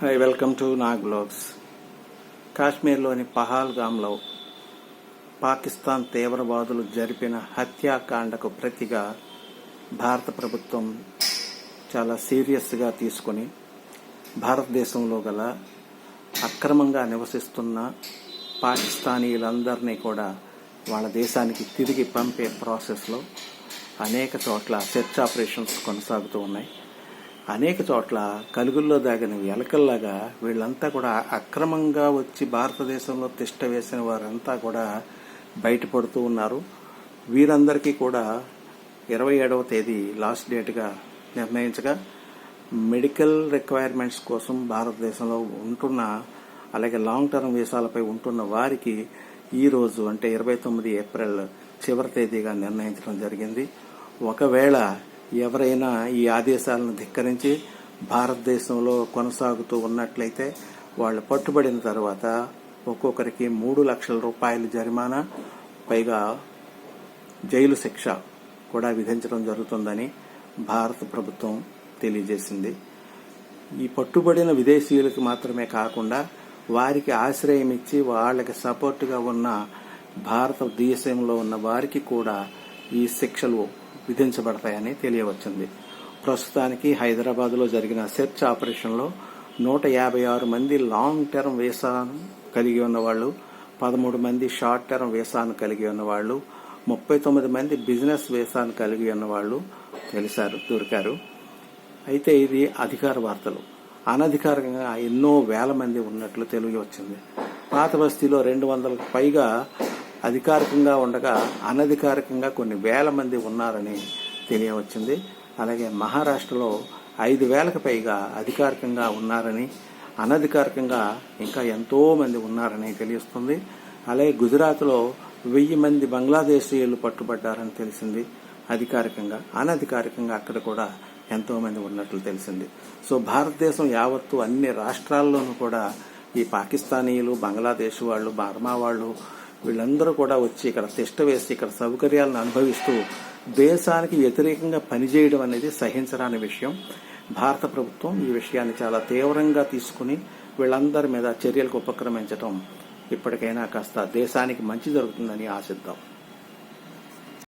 Hi welcome to Nag blogs కాశ్మీర్లోని పహాల్గామ్లో పాకిస్తాన్ తీవ్రవాదులు జరిపిన హత్యాకాండకు ప్రతిగా భారత ప్రభుత్వం చాలా సీరియస్గా తీసుకొని భారతదేశంలో గల అక్రమంగా నివసిస్తున్న పాకిస్తానీలందరినీ కూడా వాళ్ళ దేశానికి తిరిగి పంపే ప్రాసెస్లో అనేక చోట్ల సెర్చ్ ఆపరేషన్స్ కొనసాగుతూ ఉన్నాయి. అనేక చోట్ల కలుగుల్లో దాగిన ఎలకల్లాగా వీళ్ళంతా కూడా అక్రమంగా వచ్చి భారతదేశంలో తిష్ట వేసిన వారంతా కూడా బయటపడుతూ ఉన్నారు. వీరందరికీ కూడా ఇరవై ఏడవ తేదీ లాస్ట్ డేట్గా నిర్ణయించగా మెడికల్ రిక్వైర్మెంట్స్ కోసం భారతదేశంలో ఉంటున్న అలాగే లాంగ్ టర్మ్ వీసాలపై ఉంటున్న వారికి ఈ రోజు అంటే ఇరవై తొమ్మిది ఏప్రిల్ చివరి తేదీగా నిర్ణయించడం జరిగింది. ఒకవేళ ఎవరైనా ఈ ఆదేశాలను ధిక్కరించి భారతదేశంలో కొనసాగుతూ ఉన్నట్లయితే వాళ్ళు పట్టుబడిన తర్వాత ఒక్కొక్కరికి మూడు లక్షల రూపాయల జరిమానా పైగా జైలు శిక్ష కూడా విధించడం జరుగుతుందని భారత ప్రభుత్వం తెలియజేసింది. ఈ పట్టుబడిన విదేశీయులకు మాత్రమే కాకుండా వారికి ఆశ్రయం ఇచ్చి వాళ్ళకి సపోర్టుగా ఉన్న భారతదేశంలో ఉన్న వారికి కూడా ఈ శిక్షలు విధించబడతాయని తెలియవచ్చింది. ప్రస్తుతానికి హైదరాబాద్లో జరిగిన సెర్చ్ ఆపరేషన్లో నూట యాభై ఆరు మంది లాంగ్ టర్మ్ వీసాను కలిగి ఉన్నవాళ్ళు పదమూడు మంది షార్ట్ టర్మ్ వీసాను కలిగి ఉన్నవాళ్ళు ముప్పై తొమ్మిది మంది బిజినెస్ వీసాను కలిగి ఉన్నవాళ్ళు తెలిసారు దొరికారు. అయితే ఇది అధికార వార్తలు. అనధికారికంగా ఎన్నో వేల మంది ఉన్నట్లు తెలియవచ్చింది. పాత బస్తీలో రెండు వందలకు పైగా అధికారికంగా ఉండగా అనధికారికంగా కొన్ని వేల మంది ఉన్నారని తెలియవచ్చింది. అలాగే మహారాష్ట్రలో ఐదు వేలకు పైగా అధికారికంగా ఉన్నారని అనధికారికంగా ఇంకా ఎంతో మంది ఉన్నారని తెలుస్తుంది. అలాగే గుజరాత్లో వెయ్యి మంది బంగ్లాదేశీయులు పట్టుబడ్డారని తెలిసింది. అధికారికంగా అనధికారికంగా అక్కడ కూడా ఎంతో మంది ఉన్నట్లు తెలిసింది. సో భారతదేశం యావత్తు అన్ని రాష్ట్రాల్లోనూ కూడా ఈ పాకిస్తానీయులు బంగ్లాదేశ్ వాళ్ళు బర్మా వాళ్ళు వీళ్ళందరూ కూడా వచ్చి ఇక్కడ తిష్ట వేసి ఇక్కడ సౌకర్యాలను అనుభవిస్తూ దేశానికి వ్యతిరేకంగా పనిచేయడం అనేది సహించరాని విషయం. భారత ప్రభుత్వం ఈ విషయాన్ని చాలా తీవ్రంగా తీసుకుని వీళ్ళందరి మీద చర్యలకు ఉపక్రమించడం ఇప్పటికైనా కాస్త దేశానికి మంచి జరుగుతుందని ఆశిద్దాం.